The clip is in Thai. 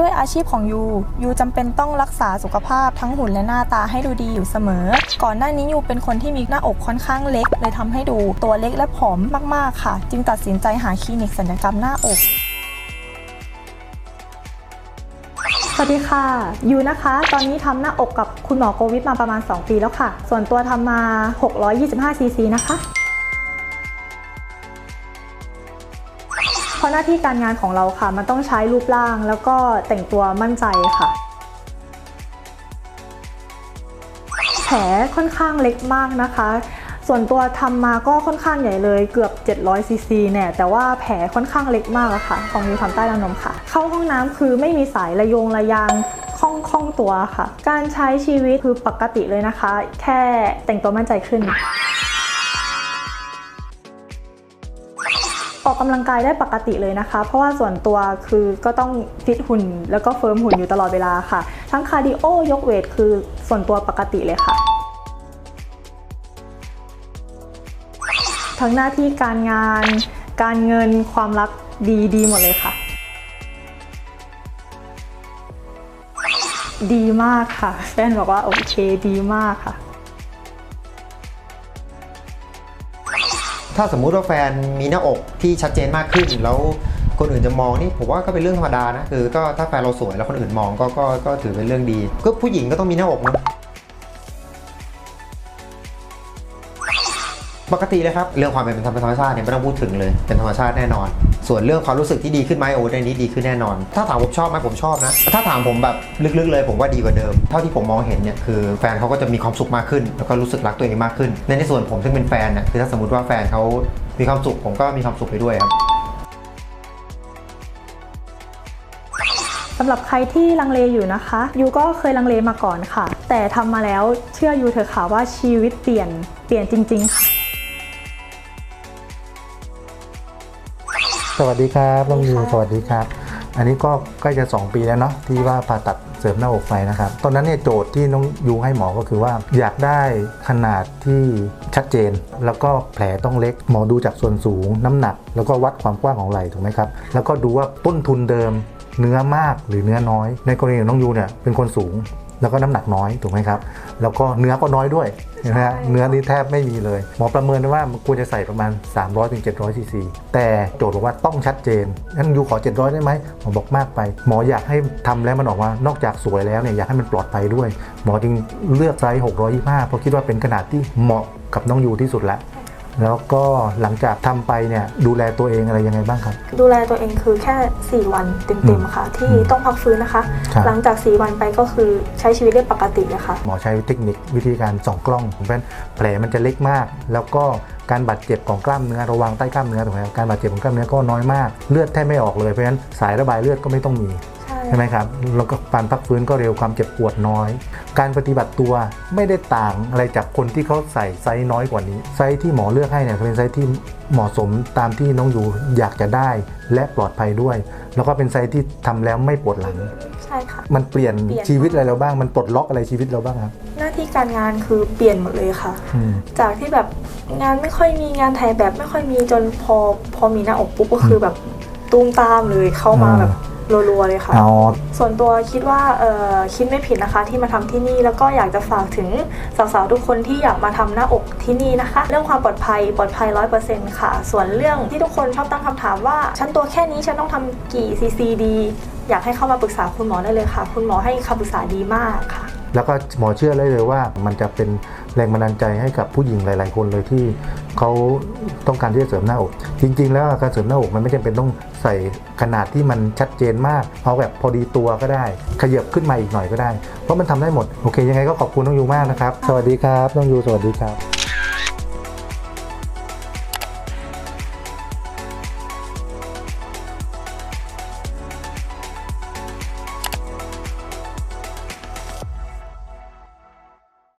ด้วยอาชีพของยูยูจำเป็นต้องรักษาสุขภาพทั้งหุ่นและหน้าตาให้ดูดีอยู่เสมอ ก่อนหน้านี้ยูเป็นคนที่มีหน้าอกค่อนข้างเล็ก เลยทำให้ดูตัวเล็กและผอมมากๆค่ะ จึงตัดสินใจหาคลินิกศัลยกรรมหน้าอกสวัสดีค่ะยูนะคะ ตอนนี้ทำหน้าอกกับคุณหมอโควิดมาประมาณ 2 ปีแล้วค่ะ ส่วนตัวทำมา 625ซีซีนะคะ ราะหน้าที่การงานของเราค่ะ มันต้องใช้รูปร่างแล้วก็แต่งตัวมั่นใจค่ะ แผลค่อนข้างเล็กมากนะคะ ส่วนตัวทำมาก็ค่อนข้างใหญ่เลยเกือบ 700ซีซีเนี่ยแต่ว่าแผลค่อนข้างเล็กมากอะค่ะของยูทำใต้รังนมค่ะ เข้าห้องน้ำคือไม่มีสายระยงระยางคล่องคล่องตัวค่ะ การใช้ชีวิตคือปกติเลยนะคะ แค่แต่งตัวมั่นใจขึ้น ออกกำลังกายได้ปกติเลยนะคะ เพราะว่าส่วนตัวคือก็ต้องฟิตหุ่น แล้วก็เฟิร์มหุ่นอยู่ตลอดเวลาค่ะ ทั้งคาร์ดิโอยกเวทคือส่วนตัวปกติเลยค่ะ ทั้งหน้าที่การงาน การเงินความรักดีดีหมดเลยค่ะ ดีมากค่ะแฟนบอกว่าโอเคดีมากค่ะ ถ้าสมมุติว่าแฟนมีหน้าอกที่ชัดเจนมากขึ้นแล้วคนอื่นจะมองนี่ผมว่าก็เป็นเรื่องธรรมดานะคือก็ถ้าแฟนเราสวยแล้วคนอื่นมองก็ก็ก็ถือเป็นเรื่องดี ก็ผู้หญิงก็ต้องมีหน้าอกนะปกติเลยครับ เรื่องความเป็นธรรมชาติเนี่ยไม่ต้องพูดถึงเลยเป็นธรรมชาติแน่นอน ส่วนเรื่องความรู้สึกที่ดีขึ้นไหมโอ้ในนี้ดีขึ้นแน่นอน ถ้าถามผมชอบไหมผมชอบนะ ถ้าถามผมแบบลึกๆเลยผมว่าดีกว่าเดิม เท่าที่ผมมองเห็นเนี่ยคือแฟนเขาก็จะมีความสุขมากขึ้น แล้วก็รู้สึกรักตัวเองมากขึ้น ในในส่วนผมซึ่งเป็นแฟนเนี่ยคือถ้าสมมติว่าแฟนเขามีความสุขผมก็มีความสุขไปด้วยครับสำหรับใครที่ลังเลอยู่นะคะยูก็เคยลังเลมาก่อนค่ะ แต่ทำมาแล้วเชื่อยูเถอะค่ะว่าชีวิตเปลี่ยนเปลี่ยนจริง ๆ ค่ะ สวัสดีครับน้องยูสวัสดีค่ะสวัสดีครับ อันนี้ก็ใกล้จะ 2 ปีแล้วเนาะที่ว่าผ่าตัดเสริมหน้าอกไปนะครับ ตอนนั้นเนี่ยโจทย์ที่น้องยูให้หมอก็คือว่า อยากได้ขนาดที่ชัดเจน แล้วก็แผลต้องเล็ก หมอดูจากส่วนสูง น้ำหนัก แล้วก็วัดความกว้างของไหล่ถูกไหมครับ แล้วก็ดูว่าต้นทุนเดิมเนื้อมากหรือเนื้อน้อย ในกรณีของน้องยูเนี่ยเป็นคนสูง แล้วก็น้ำหนักน้อยถูกไหมครับ แล้วก็เนื้อก็น้อยด้วยนะฮะใช่เนื้อนี่แทบไม่มีเลย หมอประเมินว่ามันควรจะใส่ประมาณ 300-700ถึง700ซีซีแต่โจทย์บอกว่าต้องชัดเจนงั้นยูขอ 700 ได้ไหมหมอบอกมากไป หมออยากให้ทำแล้วมันออกมานอกจากสวยแล้วเนี่ยอยากให้มันปลอดภัยด้วย หมอจึงเลือกไซส์625เพราะคิดว่าเป็นขนาดที่เหมาะกับน้องยูที่สุดแล้ว แล้วก็หลังจากทำไปเนี่ยดูแลตัวเองอะไรยังไงบ้างครับ ดูแลตัวเองคือแค่ 4 วันเต็มๆค่ะ ที่ต้องพักฟื้นนะคะครับหลังจาก 4 วันไปก็คือใช้ชีวิตได้ปกติเลยค่ะหมอใช้เทคนิควิธีการส่องกล้องเพราะฉะนั้นแผลมันจะเล็กมาก แล้วก็การบาดเจ็บของกล้ามเนื้อระวังใต้กล้ามเนื้อถูกไหมครับการบาดเจ็บของกล้ามเนื้อก็น้อยมากเลือดแทบไม่ออกเลยเพราะฉะนั้นสายระบายเลือดก็ไม่ต้องมี ใช่ใช่ไหมครับแล้วก็การพักฟื้นก็เร็วความเจ็บปวดน้อย การปฏิบัติตัวไม่ได้ต่างอะไรจากคนที่เขาใส่ไซส์น้อยกว่านี้ ไซส์ที่หมอเลือกให้เนี่ยเป็นไซส์ที่เหมาะสมตามที่น้องยูอยากจะได้และปลอดภัยด้วย แล้วก็เป็นไซส์ที่ทำแล้วไม่ปวดหลังใช่ค่ะมันเปลี่ยนเปลี่ยนชีวิตอะไรเราบ้างมันปลดล็อกอะไรชีวิตเราบ้างครับหน้าที่การงานคือเปลี่ยนหมดเลยค่ะอืมจากที่แบบงานไม่ค่อยมีงานถ่ายแบบไม่ค่อยมีจนพอพอมีหน้าอกปุ๊บก็คือแบบตูมตามเลยเข้ามาอ่าแบบ รัวๆเลยค่ะ เอาส่วนตัวคิดว่าเออคิดไม่ผิดนะคะ ที่มาทำที่นี่แล้วก็อยากจะฝากถึงสาวๆทุกคนที่อยากมาทำหน้าอกที่นี่นะคะ เรื่องความปลอดภัยปลอดภัยร้อยเปอร์เซ็นต์ค่ะ ส่วนเรื่องที่ทุกคนชอบตั้งคำถามว่า ฉันตัวแค่นี้ฉันต้องทำกี่ซีซีดี อยากให้เข้ามาปรึกษาคุณหมอได้เลยค่ะ คุณหมอให้คำปรึกษาดีมากค่ะแล้วก็หมอเชื่อเลยเลยว่ามันจะเป็นแรงบันดาลใจให้กับผู้หญิงหลาย ๆ คนเลยที่เขาต้องการที่จะเสริมหน้าอก จริง ๆ แล้วการเสริมหน้าอกมันไม่จำเป็นต้องใส่ขนาดที่มันชัดเจนมาก เอาแบบพอดีตัวก็ได้ ขยับขึ้นมาอีกหน่อยก็ได้ เพราะมันทำได้หมด โอเค ยังไงก็ขอบคุณน้องยูมากนะครับ สวัสดีครับ น้องยู สวัสดีครับ